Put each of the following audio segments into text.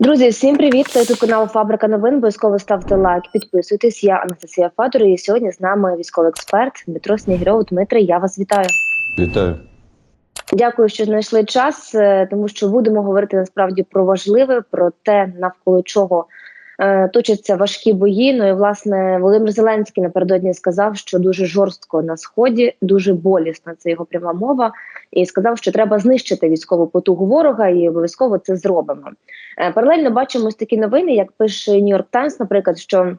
Друзі, всім привіт! Це тут канал Фабрика новин. Обов'язково ставте лайк, підписуйтесь. Я Анастасія Федор, і сьогодні з нами військовий експерт Дмитро Снігиров. Дмитре, я вас вітаю. Вітаю. Дякую, що знайшли час, е, тому що будемо говорити насправді про важливе, про те, навколо чого точаться важкі бої. Ну і власне Володимир Зеленський напередодні сказав, що дуже жорстко на сході, дуже болісна це його пряма мова, і сказав, що треба знищити військову потугу ворога, і обов'язково це зробимо. Е, Паралельно бачимо ось такі новини, як пише Нью-Йорк Таймс, наприклад, що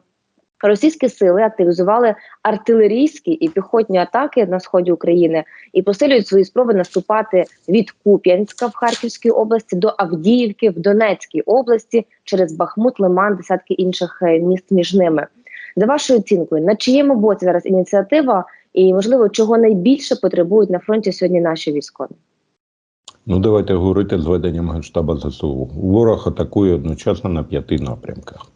російські сили активізували артилерійські і піхотні атаки на сході України і посилюють свої спроби наступати від Куп'янська в Харківській області до Авдіївки в Донецькій області через Бахмут, Лиман, десятки інших е, міст між ними. За вашою оцінкою, на чиєму боці зараз ініціатива, і можливо, чого найбільше потребують на фронті сьогодні наші військові? Ну, давайте говорити з веденням Генштаба ЗСУ. Ворог атакує одночасно на п'яти напрямках.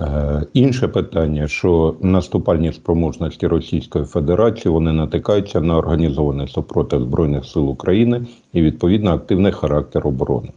Е, інше питання, що наступальні спроможності Російської Федерації вони натикаються на організований супротив Збройних сил України і відповідно активний характер оборони.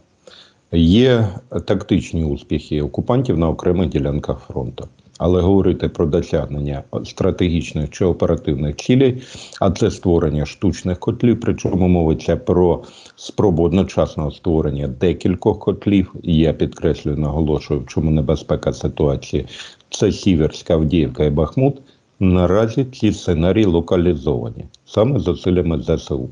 Є тактичні успіхи окупантів на окремих ділянках фронту. Але говорити про досягнення стратегічних чи оперативних цілей, а це створення штучних котлів, причому мовиться про спробу одночасного створення декількох котлів. І я підкреслюю, наголошую, в чому небезпека ситуації. Це Сіверська, Авдіївка і Бахмут. Наразі ці сценарії локалізовані саме зусиллями ЗСУ.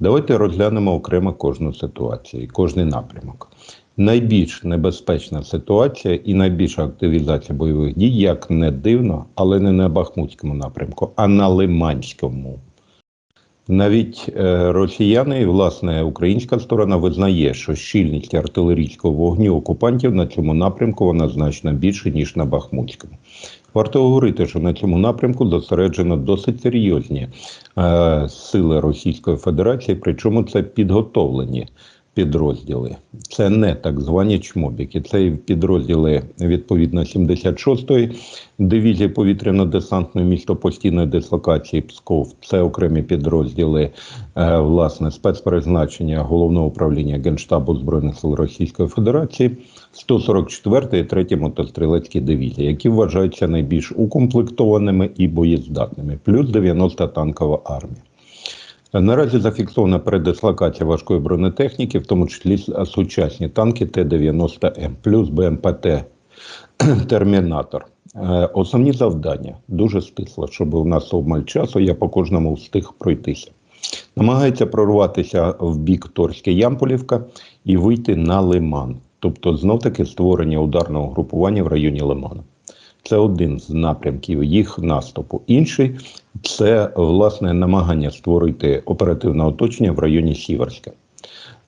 Давайте розглянемо окремо кожну ситуацію, кожний напрямок. Найбільш небезпечна ситуація і найбільша активізація бойових дій, як не дивно, але не на Бахмутському напрямку, а на Лиманському. Навіть е, росіяни і власне українська сторона визнає, що щільність артилерійського вогню окупантів на цьому напрямку вона значно більше ніж на Бахмутському. Варто говорити, що на цьому напрямку зосереджено досить серйозні е, сили Російської Федерації, причому це підготовлені підрозділи. Це не так звані чмобіки. Це підрозділи відповідно 76-ї дивізії повітряно-десантної містопостійної дислокації Псков. Це окремі підрозділи е, власне спецпризначення головного управління Генштабу збройних сил Російської Федерації. 144 і 3 мотострілецькі дивізії, які вважаються найбільш укомплектованими і боєздатними, плюс 90 танкова армія. Наразі зафіксована передислокація важкої бронетехніки, в тому числі сучасні танки Т-90М, плюс БМПТ Термінатор. Е, Основні завдання дуже стисло, щоб у нас обмаль часу, я по кожному встиг пройтися. Намагається прорватися в бік Торське Ямполівка і вийти на Лиман, тобто знов таки створення ударного групування в районі Лиману. Це один з напрямків їх наступу. Інший це власне намагання створити оперативне оточення в районі Сіверська.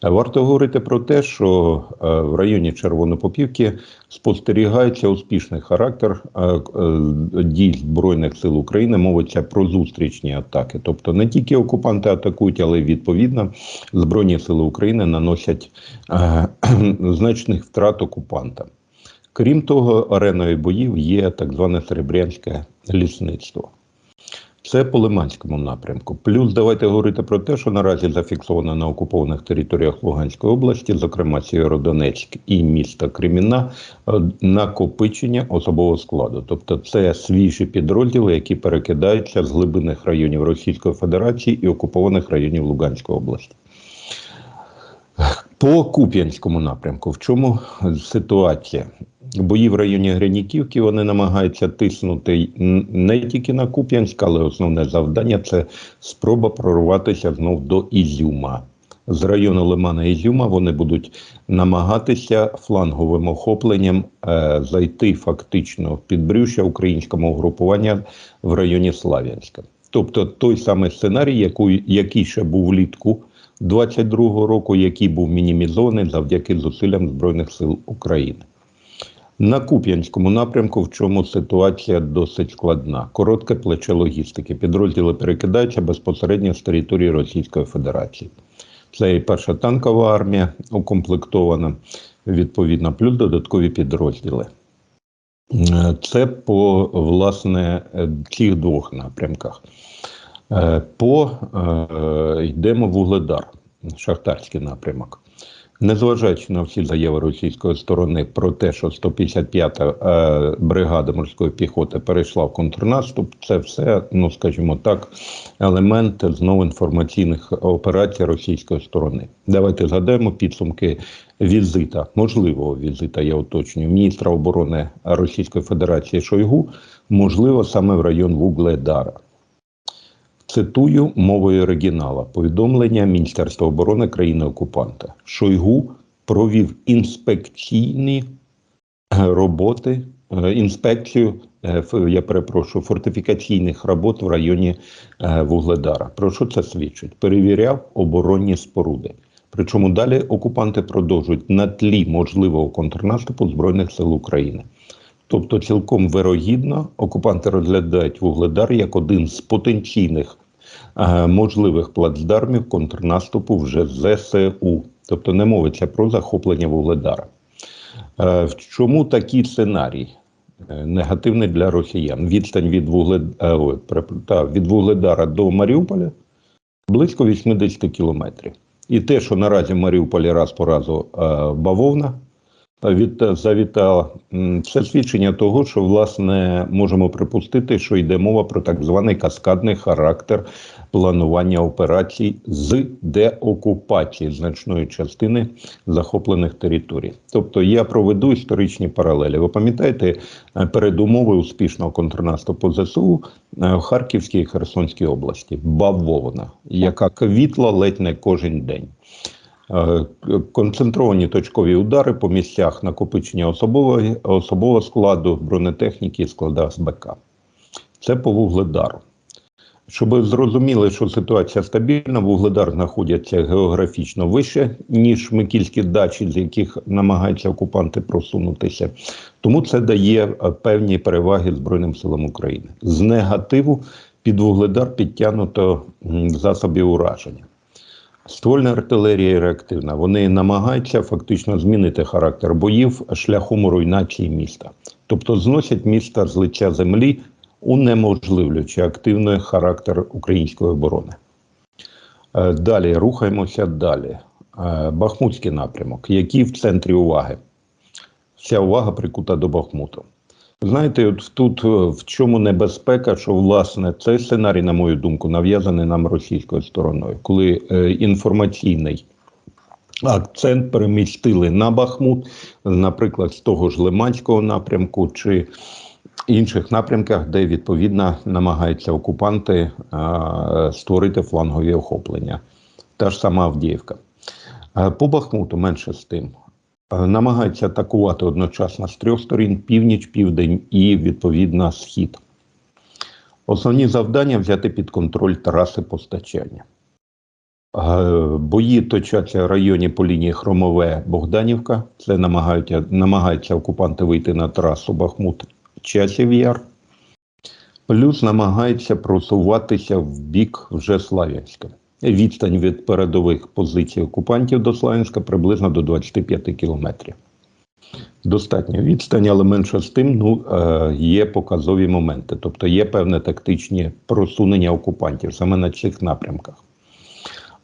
Варто говорити про те, що е, в районі Червонопопівки спостерігається успішний характер е, е, дій Збройних сил України. Мовиться про зустрічні атаки. Тобто не тільки окупанти атакують, але відповідно Збройні сили України наносять значних втрат окупантам. Крім того, ареною боїв є так зване Серебрянське лісництво. Це по Лиманському напрямку. Плюс давайте говорити про те, що наразі зафіксовано на окупованих територіях Луганської області, зокрема Сєвєродонецьк і міста Креміна, накопичення особового складу. Тобто це свіжі підрозділи, які перекидаються з глибинних районів Російської Федерації і окупованих районів Луганської області. По Куп'янському напрямку, в чому ситуація? Бої в районі Гриніківки вони намагаються тиснути не тільки на Куп'янськ, але основне завдання це спроба прорватися знов до Ізюма. З району Лимана Ізюма вони будуть намагатися фланговим охопленням е, зайти фактично в підбрюшя українському угрупування в районі Слав'янська. Тобто той самий сценарій, який, який ще був влітку 22-го року, який був мінімізований завдяки зусиллям Збройних сил України. На Куп'янському напрямку, в чому ситуація досить складна. Коротке плече логістики. Підрозділи перекидаються безпосередньо з території Російської Федерації. Це і перша танкова армія укомплектована, відповідно, плюс додаткові підрозділи. Це по власне цих двох напрямках. По йдемо в Угледар, Шахтарський напрямок. Незважаючи на всі заяви російської сторони про те, що 155-та е, бригада морської піхоти перейшла в контрнаступ, це все, ну скажімо так, елемент знову інформаційних операцій російської сторони. Давайте згадаємо підсумки візита, можливого візита, я уточнюю, міністра оборони Російської Федерації Шойгу, можливо, саме в район Вугледара. Цитую мовою оригінала повідомлення Міністерства оборони країни-окупанта. Шойгу провів інспекційні е, роботи, е, інспекцію, е, я перепрошую, фортифікаційних робот в районі Вугледара. Про що це свідчить? Перевіряв оборонні споруди. Причому далі окупанти продовжують на тлі можливого контрнаступу Збройних сил України. Тобто, цілком вирогідно окупанти розглядають Вугледар як один з потенційних е, можливих плацдармів контрнаступу вже ЗСУ. Тобто не мовиться про захоплення Вугледара. Е, в чому такий сценарій? Е, Негативний для росіян. Відстань від, Вуглед... е, та, від Вугледара до Маріуполя близько 80 кілометрів. І те, що наразі в Маріуполі раз по разу е, бавовна від, завітала, це свідчення того, що власне можемо припустити, що йде мова про так званий каскадний характер планування операцій з деокупації значної частини захоплених територій. Тобто я проведу історичні паралелі. Ви пам'ятаєте е, передумови успішного контрнаступу ЗСУ е, в Харківській і Херсонській області? Бавовна, яка квітла ледь не кожен день. Е, Концентровані точкові удари по місцях накопичення особового, особового складу, бронетехніки і складах з БК. Це по Вугледару. Щоб зрозуміли, що ситуація стабільна, Вугледар знаходиться географічно вище, ніж Микільські дачі, з яких намагаються окупанти просунутися. Тому це дає е, певні переваги Збройним силам України. З негативу під Вугледар підтягнуто засобів ураження. Ствольна артилерія реактивна. Вони намагаються фактично змінити характер боїв шляхом руйнації міста. Тобто зносять міста з лиця землі, унеможливлюючи активний характер української оборони. Е, Далі рухаємося далі. Е, Бахмутський напрямок, який в центрі уваги. Вся увага прикута до Бахмуту. Знаєте, от тут е, в чому небезпека, що власне цей сценарій, на мою думку, нав'язаний нам російською стороною, коли е, інформаційний акцент перемістили на Бахмут, наприклад, з того ж Лиманського напрямку чи інших напрямках, де відповідно намагаються окупанти а, створити флангові охоплення. Та ж сама Авдіївка. Е, По Бахмуту менше з тим. Е, Намагаються атакувати одночасно з трьох сторін: північ, південь і відповідно схід. Основні завдання взяти під контроль траси постачання. Е, Бої точаться в районі по лінії Хромове Богданівка. Це намагаються, намагаються окупанти вийти на трасу Бахмут Часів Яр. Плюс намагаються просуватися в бік вже Слав'янська. Відстань від передових позицій окупантів до Славянська приблизно до 25 кілометрів. Достатня відстань, але менше з тим ну, е, є показові моменти, тобто є певне тактичні просунення окупантів саме на цих напрямках.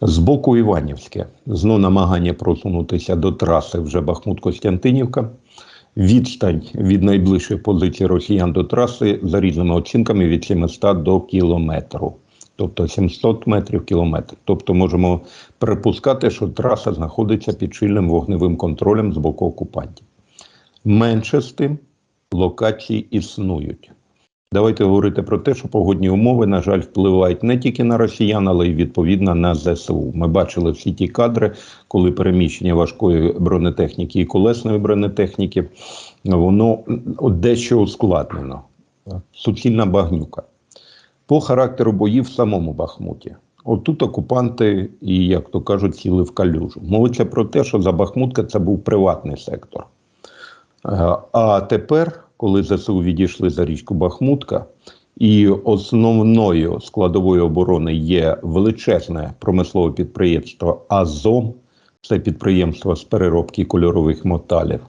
З боку Іванівське знову намагання просунутися до траси вже Бахмут-Костянтинівка. Відстань від найближчої позиції росіян до траси за різними оцінками від 700 до кілометру. Тобто 700 метрів кілометр. Тобто можемо припускати, що траса знаходиться під чільним вогневим контролем з боку окупантів. Менше з тим, локації існують. Давайте говорити про те, що погодні умови, на жаль, впливають не тільки на росіян, але й відповідно на ЗСУ. Ми бачили всі ті кадри, коли переміщення важкої бронетехніки і колесної бронетехніки, воно дещо ускладнено. Суцільна багнюка. По характеру боїв в самому Бахмуті. Отут окупанти, і, як то кажуть, сіли в калюжу. Мовиться про те, що за Бахмутка це був приватний сектор. Е, А тепер, коли ЗСУ відійшли за річку Бахмутка, і основною складовою оборони є величезне промислове підприємство Азом, це підприємство з переробки кольорових металів,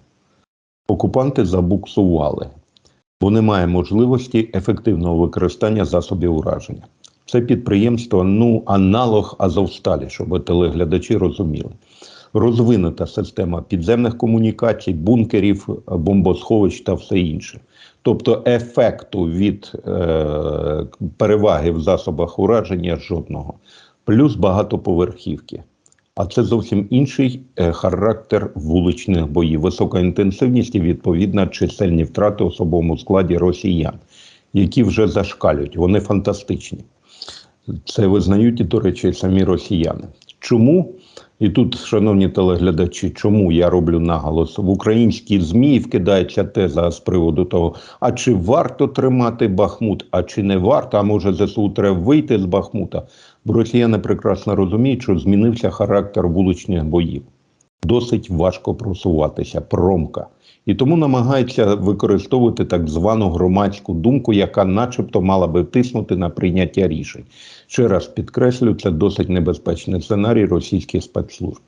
окупанти забуксували, бо немає можливості ефективного використання засобів ураження. Це підприємство, ну, аналог Азовсталі, щоб телеглядачі розуміли. розвинута система підземних комунікацій, бункерів, бомбосховищ та все інше. Тобто ефекту від е, переваги в засобах ураження жодного, плюс багатоповерхівки. А це зовсім інший е, характер вуличних боїв, висока інтенсивність і відповідна чисельні втрати особовому складі росіян, які вже зашкалюють. Вони фантастичні. Це визнають до речі, самі росіяни. Чому? І тут, шановні телеглядачі, чому я роблю наголос в українські змі вкидається теза з приводу того, а чи варто тримати Бахмут, а чи не варто, а може ЗСУ треба вийти з Бахмута? Бо росіяни прекрасно розуміють, що змінився характер вуличних боїв. Досить важко просуватися, промка. І тому намагаються використовувати так звану громадську думку, яка, начебто, мала би тиснути на прийняття рішень. Ще раз підкреслю, це досить небезпечний сценарій російських спецслужб.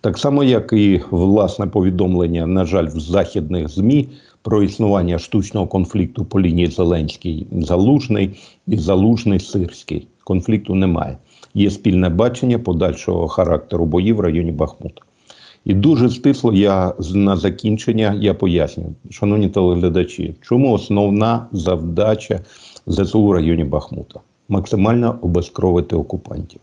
Так само, як і власне повідомлення, на жаль, в західних ЗМІ про існування штучного конфлікту по лінії Зеленський Залужний і Залужний Сирський. Конфлікту немає. Є спільне бачення подальшого характеру боїв в районі Бахмута. І дуже стисло я на закінчення я поясню, шановні телеглядачі, чому основна завдача ЗСУ в районі Бахмута максимально обезкровити окупантів,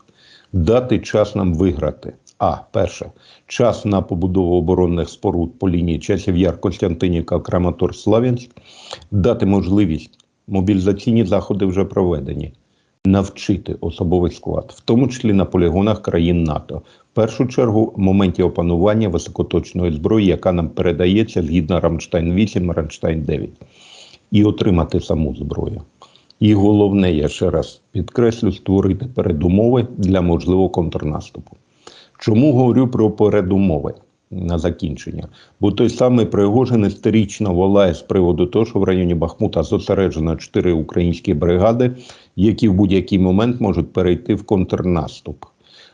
дати час нам виграти. А перше, час на побудову оборонних споруд по лінії часів Яр Костянтинівка, Краматор, Славянськ, дати можливість мобілізаційні заходи вже проведені. Навчити особовий склад, в тому числі на полігонах країн НАТО, в першу чергу в моменті опанування високоточної зброї, яка нам передається згідно Рамштайн 8, Рамштайн 9, і отримати саму зброю. І головне, я ще раз підкреслю, створити передумови для можливого контрнаступу. Чому говорю про передумови на закінчення? Бо той самий Пригожин історично волає з приводу того, що в районі Бахмута зосереджено чотири українські бригади, які в будь-який момент можуть перейти в контрнаступ.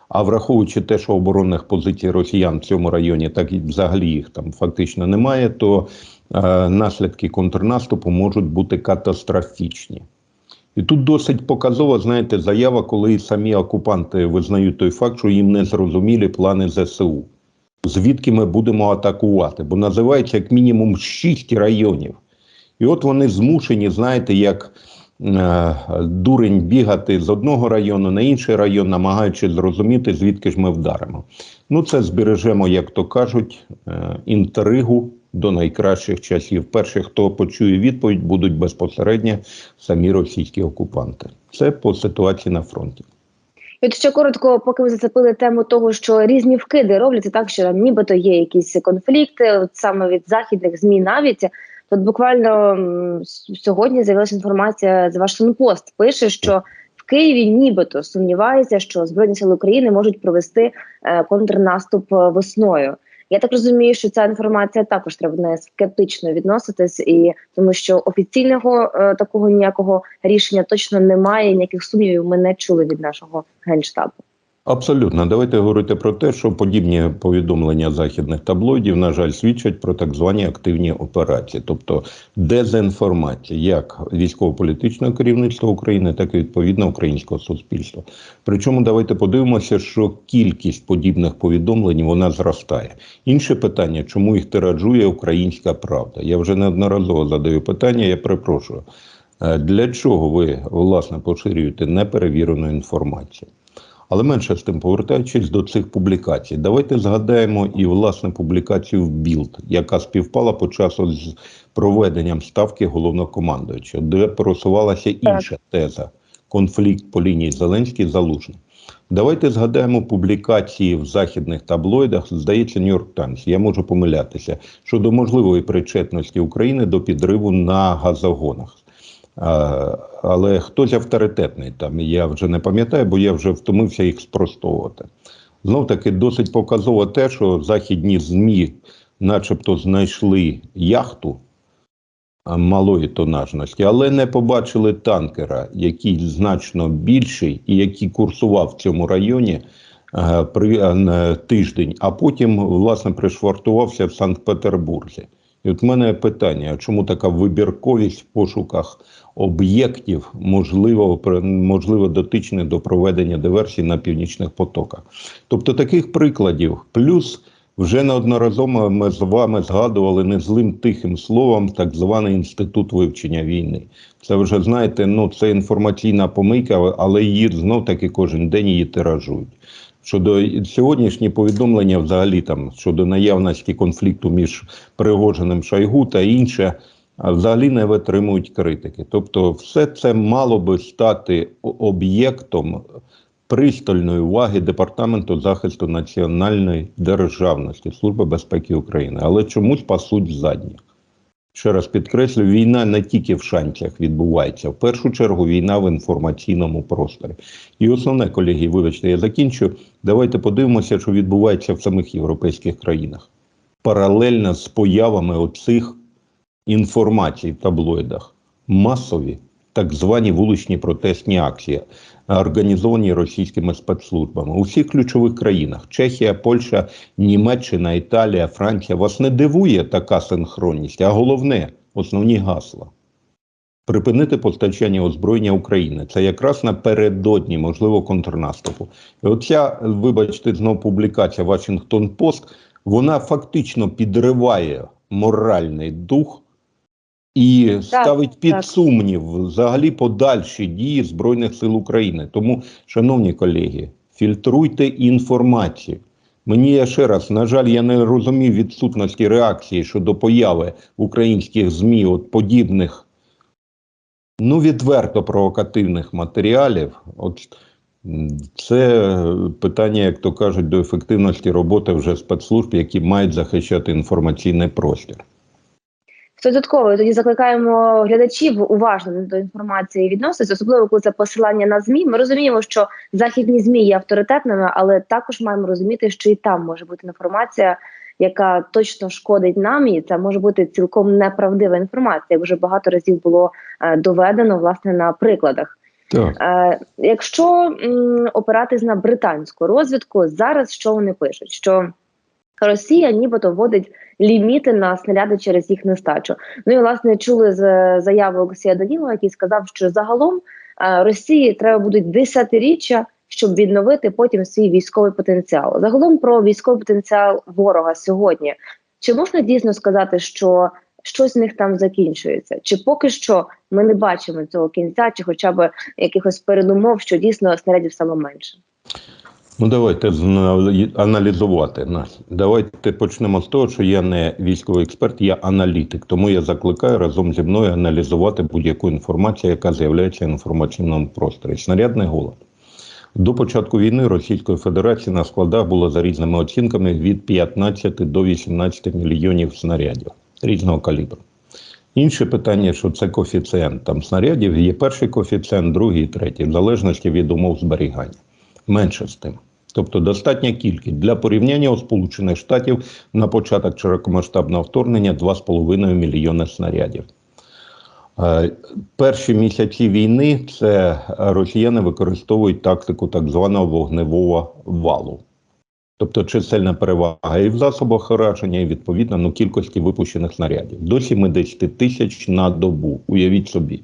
А враховуючи те, що оборонних позицій росіян в цьому районі, так і взагалі їх там фактично немає, то е, наслідки контрнаступу можуть бути катастрофічні. І тут досить показова, знаєте, заява, коли самі окупанти визнають той факт, що їм не зрозумілі плани ЗСУ. Звідки ми будемо атакувати? Бо називається як мінімум шість районів. І от вони змушені, знаєте, як е, дурень бігати з одного району на інший район, намагаючись зрозуміти, звідки ж ми вдаримо. Ну, це збережемо, як то кажуть, е, інтригу до найкращих часів. Перші, хто почує відповідь, будуть безпосередньо самі російські окупанти. Це по ситуації на фронті. От ще коротко, поки ви зацепили тему того, що різні вкиди робляться так, що там нібито є якісь конфлікти, от саме від західних змі навіть. Тут буквально сьогодні з'явилася інформація з Вашингтон Пост. Пише, що в Києві нібито сумнівається, що Збройні сили України можуть провести е, контрнаступ е, весною. Я так розумію, що ця інформація також треба не скептично відноситись, і тому що офіційного е, такого ніякого рішення точно немає. Ніяких сумнівів ми не чули від нашого генштабу. Абсолютно, давайте говорити про те, що подібні повідомлення західних таблоїдів, на жаль, свідчать про так звані активні операції, тобто дезінформація як військово-політичного керівництва України, так і відповідно українського суспільства. Причому давайте подивимося, що кількість подібних повідомлень вона зростає. Інше питання, чому їх тиражує українська правда? Я вже неодноразово задаю питання. Я перепрошую, Е, для чого ви власне поширюєте неперевірену інформацію? Але менше з тим, повертаючись до цих публікацій, давайте згадаємо і власне публікацію в Білд, яка співпала по часу з проведенням ставки головнокомандуючого, де просувалася інша теза конфлікт по лінії Зеленський залужний. Давайте згадаємо публікації в західних таблоїдах, здається, Нью-Йорк Таймс. Я можу помилятися щодо можливої причетності України до підриву на газогонах. Але хтось авторитетний там, я вже не пам'ятаю, бо я вже втомився їх спростовувати. Знов таки досить показово те, що західні ЗМІ, начебто, знайшли яхту малої тонажності, але не побачили танкера, який значно більший і який курсував в цьому районі при тиждень, а потім, власне, пришвартувався в Санкт-Петербурзі. І от в мене питання: чому така вибірковість в пошуках об'єктів, можливо, можливо, дотичних до проведення диверсій на північних потоках? Тобто таких прикладів, плюс Вже неодноразово ми з вами згадували незлим тихим словом так званий інститут вивчення війни. Це вже знаєте, ну це інформаційна помийка, але її знов таки кожен день її тиражують. Щодо сьогоднішні повідомлення, взагалі там щодо наявності конфлікту між Пригожиним Шойгу та інше, взагалі не витримують критики. Тобто, все це мало би стати об'єктом пристальної уваги Департаменту захисту національної державності Служби безпеки України, але чомусь пасуть задніх. Ще раз підкреслю, війна не тільки в шанцях відбувається, в першу чергу війна в інформаційному просторі. І основне, колеги, вибачте, я закінчу. Давайте подивимося, що відбувається в самих європейських країнах. Паралельно з появами оцих інформацій в таблоїдах, масові так звані вуличні протестні акції, організовані російськими спецслужбами у всіх ключових країнах: Чехія, Польща, Німеччина, Італія, Франція. Вас не дивує така синхронність, а головне основні гасла. Припинити постачання озброєння України. Це якраз напередодні, можливо, контрнаступу. І оця, вибачте, знов публікація Washington Post, вона фактично підриває моральний дух і ставить під так. сумнів взагалі подальші дії Збройних сил України. Тому, шановні колеги, фільтруйте інформацію. Мені я ще раз, на жаль, я не розумів відсутності реакції щодо появи українських ЗМІ от подібних, ну, відверто провокативних матеріалів. От це питання, як то кажуть, до ефективності роботи вже спецслужб, які мають захищати інформаційний простір. Додатково тоді закликаємо глядачів уважно до інформації відноситися, особливо коли це посилання на змі. Ми розуміємо, що західні змі є авторитетними, але також маємо розуміти, що і там може бути інформація, яка точно шкодить нам, і це може бути цілком неправдива інформація. як Вже багато разів було е, доведено власне на прикладах. Так. Е, якщо м, опиратись на британську розвідку, зараз що вони пишуть? Що Росія нібито вводить ліміти на снаряди через їх нестачу. Ну і власне чули з заяви Олексія Данілова, який сказав, що загалом е, Росії треба будуть десятиріччя, щоб відновити потім свій військовий потенціал. Загалом про військовий потенціал ворога сьогодні. Чи можна дійсно сказати, що щось в них там закінчується? Чи поки що ми не бачимо цього кінця, чи хоча б якихось передумов, що дійсно снарядів стало менше? Ну, давайте аналізувати нас. Давайте почнемо з того, що я не військовий експерт, я аналітик. Тому я закликаю разом зі мною аналізувати будь-яку інформацію, яка з'являється в інформаційному просторі. Снарядний голод. До початку війни Російської Федерації на складах було за різними оцінками від 15 до 18 мільйонів снарядів різного калібру. Інше питання, що це коефіцієнт там снарядів, є перший коефіцієнт, другий, третій, в залежності від умов зберігання. Менше з тим. Тобто достатня кількість для порівняння у Сполучених Штатів на початок широкомасштабного вторгнення 2,5 мільйони снарядів. Е, Перші місяці війни це росіяни використовують тактику так званого вогневого валу. Тобто чисельна перевага і в засобах ураження, і відповідно ну, кількості випущених снарядів. До 70 тисяч на добу. Уявіть собі.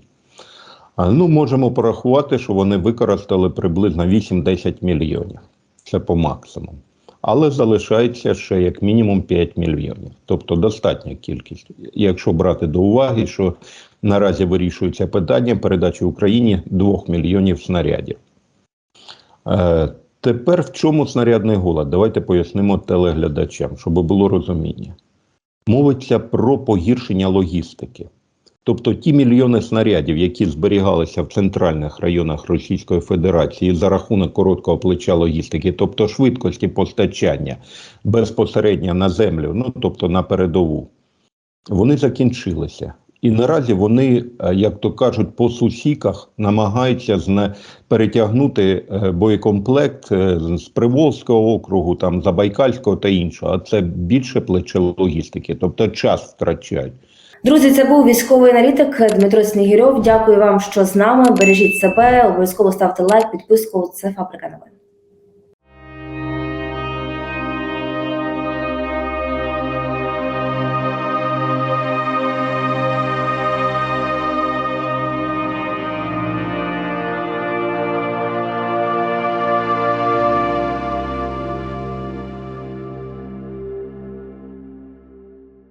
Ну, можемо порахувати, що вони використали приблизно 8-10 мільйонів. Це по максимуму. Але залишається ще як мінімум 5 мільйонів. Тобто достатня кількість. Якщо брати до уваги, що наразі вирішується питання передачі Україні 2 мільйонів снарядів. Е, тепер в чому снарядний голод? Давайте пояснимо телеглядачам, щоб було розуміння. Мовиться про погіршення логістики. Тобто ті мільйони снарядів, які зберігалися в центральних районах Російської Федерації за рахунок короткого плеча логістики, тобто швидкості постачання безпосередньо на землю, ну тобто на передову, вони закінчилися. І наразі вони, е, як то кажуть, по сусіках намагаються перетягнути е, боєкомплект е, з Приволзького округу, там Забайкальського та іншого. А це більше плече логістики, тобто час втрачають. Друзі, це був військовий аналітик Дмитро Снігірьов. Дякую вам, що з нами. Бережіть себе, обов'язково ставте лайк, підписку. Це фабрика новин.